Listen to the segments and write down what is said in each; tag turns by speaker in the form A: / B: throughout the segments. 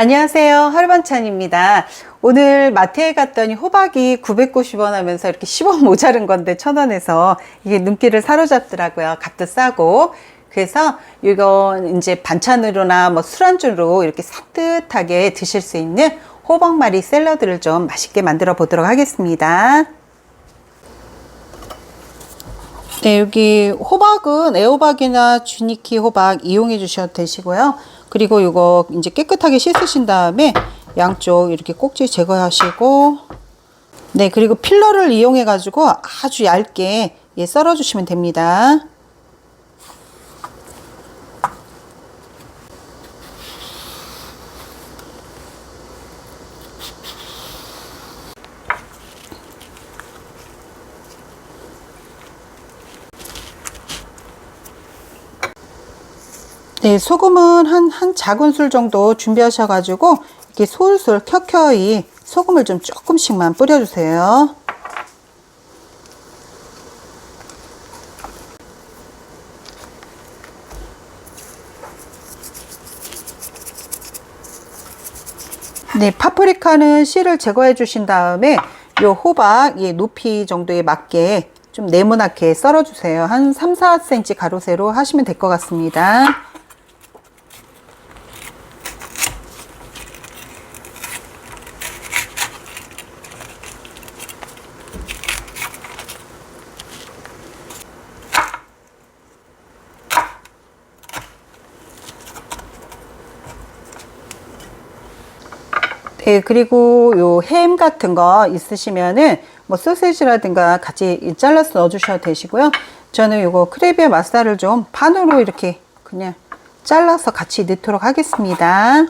A: 안녕하세요. 하루반찬입니다. 오늘 마트에 갔더니 호박이 990원 하면서 이렇게 10원 모자른 건데 1000원에서 이게 눈길을 사로잡더라고요. 값도 싸고. 그래서 이건 이제 반찬으로나 뭐 술안주로 이렇게 산뜻하게 드실 수 있는 호박말이 샐러드를 좀 맛있게 만들어 보도록 하겠습니다. 네, 여기 호박은 애호박이나 주니키 호박 이용해 주셔도 되시고요. 그리고 이거 이제 깨끗하게 씻으신 다음에 양쪽 이렇게 꼭지 제거하시고 네, 그리고 필러를 이용해 가지고 아주 얇게 예, 썰어 주시면 됩니다. 네, 소금은 한, 한 작은술 정도 준비하셔가지고, 이렇게 솔솔 켜켜이 소금을 좀 조금씩만 뿌려주세요. 네, 파프리카는 씨를 제거해 주신 다음에 요 호박 이 높이 정도에 맞게 좀 네모나게 썰어 주세요. 한 3, 4cm 가로 세로 하시면 될 것 같습니다. 네, 그리고 요 햄 같은 거 있으시면은 뭐 소세지라든가 같이 잘라서 넣어 주셔도 되시고요. 저는 요거 크레비의 맛살을 좀 반으로 이렇게 그냥 잘라서 같이 넣도록 하겠습니다.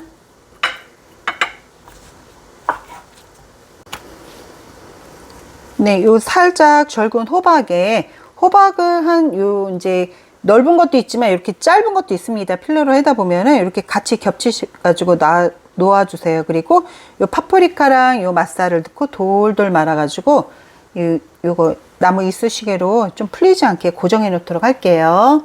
A: 네, 요 살짝 절근 호박에 호박을 한 요 이제 넓은 것도 있지만 이렇게 짧은 것도 있습니다. 필러로 해다 보면은 이렇게 같이 겹치셔 가지고 놔 놓아 주세요. 그리고 요 파프리카랑 요 맛살을 넣고 돌돌 말아 가지고 요 요거 나무 이쑤시개로 좀 풀리지 않게 고정해 놓도록 할게요.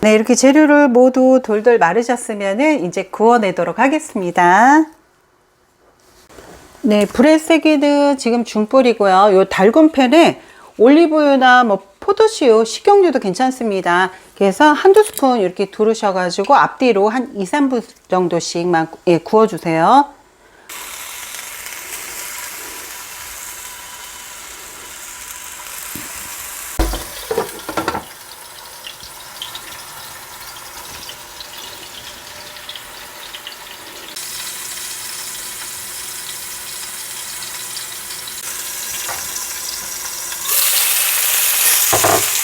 A: 네, 이렇게 재료를 모두 돌돌 마르셨으면은 이제 구워내도록 하겠습니다. 네, 불의 세기는 지금 중불이고요. 요 달군 팬에 올리브유나 뭐 포도씨유, 식용유도 괜찮습니다. 그래서 한두 스푼 이렇게 두르셔가지고 앞뒤로 한 2, 3분 정도씩만 예, 구워주세요. you.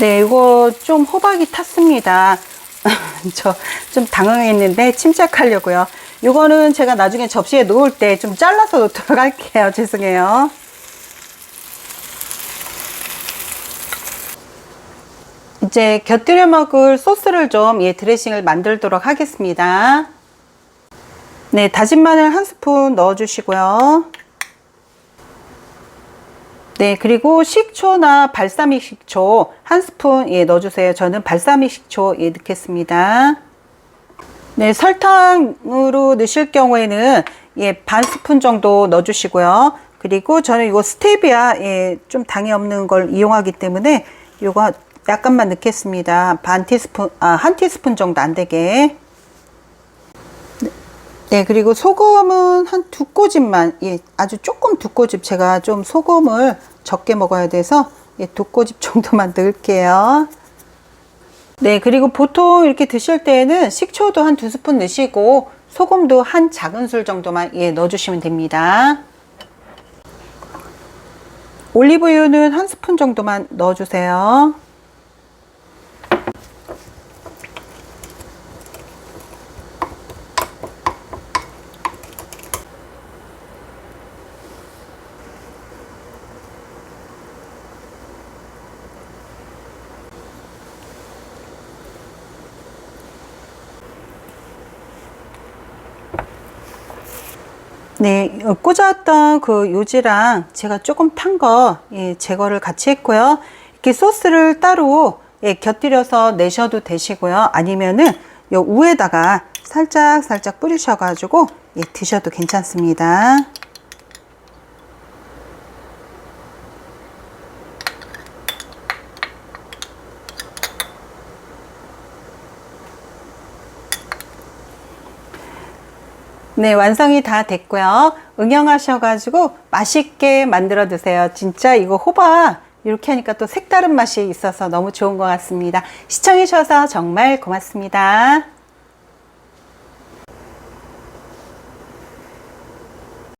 A: 네, 이거 좀 호박이 탔습니다. 저 좀 당황했는데 침착하려고요. 이거는 제가 나중에 접시에 놓을 때 좀 잘라서 놓도록 할게요. 죄송해요. 이제 곁들여 먹을 소스를 좀 예, 드레싱을 만들도록 하겠습니다. 네, 다진 마늘 한 스푼 넣어 주시고요. 네, 그리고 식초나 발사믹 식초 한 스푼 예, 넣어주세요. 저는 발사믹 식초 예, 넣겠습니다. 네, 설탕으로 넣으실 경우에는 예, 반 스푼 정도 넣어주시고요. 그리고 저는 이거 스테비아 예, 좀 당이 없는 걸 이용하기 때문에 이거 약간만 넣겠습니다. 반 티스푼, 아, 한 티스푼 정도 안 되게. 네, 그리고 소금은 한 두 꼬집만, 예, 아주 조금 두 꼬집. 제가 좀 소금을 적게 먹어야 돼서, 예, 두 꼬집 정도만 넣을게요. 네, 그리고 보통 이렇게 드실 때에는 식초도 한 두 스푼 넣으시고, 소금도 한 작은 술 정도만, 예, 넣어주시면 됩니다. 올리브유는 한 스푼 정도만 넣어주세요. 네, 어, 꽂았던 그 요지랑 제가 조금 탄거 예, 제거를 같이 했고요. 이렇게 소스를 따로 예, 곁들여서 내셔도 되시고요. 아니면은 요 위에다가 살짝 살짝 뿌리셔가지고 예, 드셔도 괜찮습니다. 네, 완성이 다 됐고요. 응용하셔가지고 맛있게 만들어 드세요. 진짜 이거 호박 이렇게 하니까 또 색다른 맛이 있어서 너무 좋은 것 같습니다. 시청해주셔서 정말 고맙습니다.